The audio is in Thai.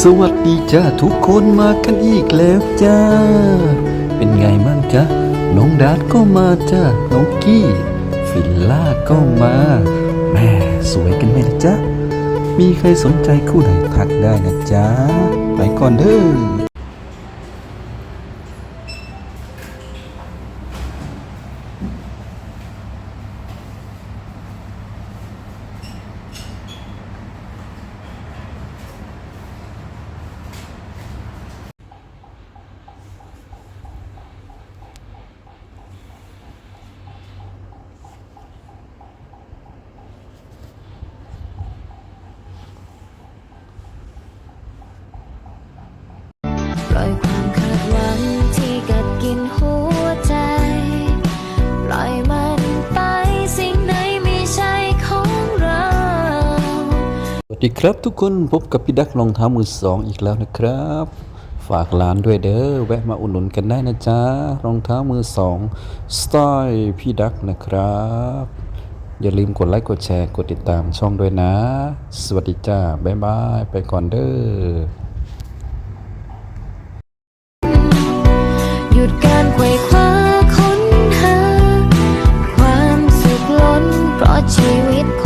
สวัสดีจ้าทุกคนมากันอีกแล้วจ้า เป็นไงบ้างจ้าน้องดาดก็มาจ้าน้องกี้ ฟิลล่าก็มาแม่สวยกันไหมล่ะจ๊ะ มีใครสนใจคู่ไหนทักได้นะจ๊ะ ไปก่อนเด้อ อยความคาดหวังที่กัดกินหัวใจ ปล่อยมันไปสิ่งไหนไม่ใช่ของเรา สวัสดีครับทุกคนพบกับพี่ดักรองเท้ามือสองอีกแล้วนะครับ ฝากร้านด้วยเด้อแวะมาอุดหนุนกันได้นะจ๊ะรองเท้ามือสองสไตล์พี่ดักนะครับ อย่าลืมกดไลค์กดแชร์กดติดตามช่องด้วยนะ สวัสดีจ้าบ๊ายบาย ไปก่อนเด้อ brought you with